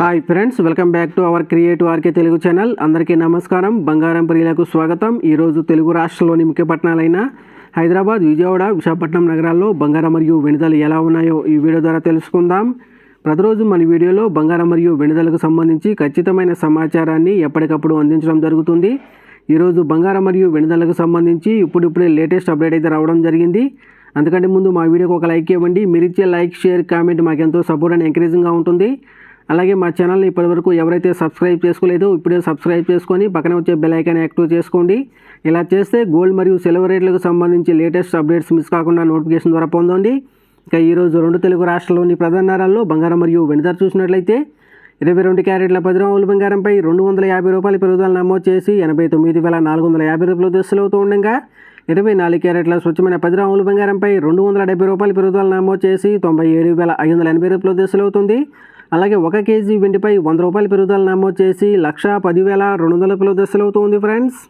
Hi friends welcome back to our creative RK Telugu channel అందరికీ నమస్కారం బంగారం ప్రియులకు స్వాగతం ఈరోజు తెలుగు రాష్ట్రంలోని ముఖ్య పట్టణాలైన హైదరాబాద్ విజయవాడ విశాఖపట్నం నగరాల్లో బంగారం మరియు వెనుదలు ఎలా ఉన్నాయో ఈ వీడియో ద్వారా తెలుసుకుందాం. ప్రతిరోజు మన వీడియోలో బంగారం మరియు వెనుదలకు సంబంధించి ఖచ్చితమైన సమాచారాన్ని ఎప్పటికప్పుడు అందించడం జరుగుతుంది. ఈరోజు బంగారం మరియు వెనుదలకు సంబంధించి ఇప్పుడిప్పుడే లేటెస్ట్ అప్డేట్ అయితే రావడం జరిగింది. అందుకంటే ముందు మా వీడియోకి ఒక లైక్ ఇవ్వండి. మీరు ఇచ్చే లైక్ షేర్ కామెంట్ మాకు ఎంతో సపోర్ట్ అండ్ ఎంకరేజింగ్గా ఉంటుంది. అలాగే మా ఛానల్ని ఇప్పటివరకు ఎవరైతే సబ్స్క్రైబ్ చేసుకోలేదో ఇప్పుడే సబ్స్క్రైబ్ చేసుకొని పక్కన వచ్చే బెల్ ఐకాన్ యాక్టివ్ చేసుకోండి. ఇలా చేస్తే గోల్డ్ మరియు సిల్వర్ రేట్లకు సంబంధించి లేటెస్ట్ అప్డేట్స్ మిస్ కాకుండా నోటిఫికేషన్ ద్వారా పొందండి. ఇక ఈరోజు రెండు తెలుగు రాష్ట్రాల్లోని ప్రధాన నగరాల్లో బంగారం మరియు వెండి ధర చూసినట్లయితే ఇరవై రెండు క్యారెట్ల పది రోజుల బంగారంపై రెండు వందల యాభై రూపాయల పెరుగుదల నమోదు చేసి ఎనభై తొమ్మిది వేల నాలుగు వందల యాభై రూపాయలు దశలవుతూ ఉండగా ఇరవై నాలుగు క్యారెట్ల స్వచ్ఛమైన పది రాముల బంగారంపై రెండు వందల డెబ్బై రూపాయల పెరుగుదల నమోదు చేసి తొంభై ఏడు వేల ఐదు వందల ఎనభై రూపాయలు దశలవుతుంది అలాగే ఒక కేజీ వెండిపై వంద రూపాయల పెరుగుదల నమోదు చేసి లక్ష పదివేల రెండు వందల రూపాయలు దశలవుతుంది ఫ్రెండ్స్.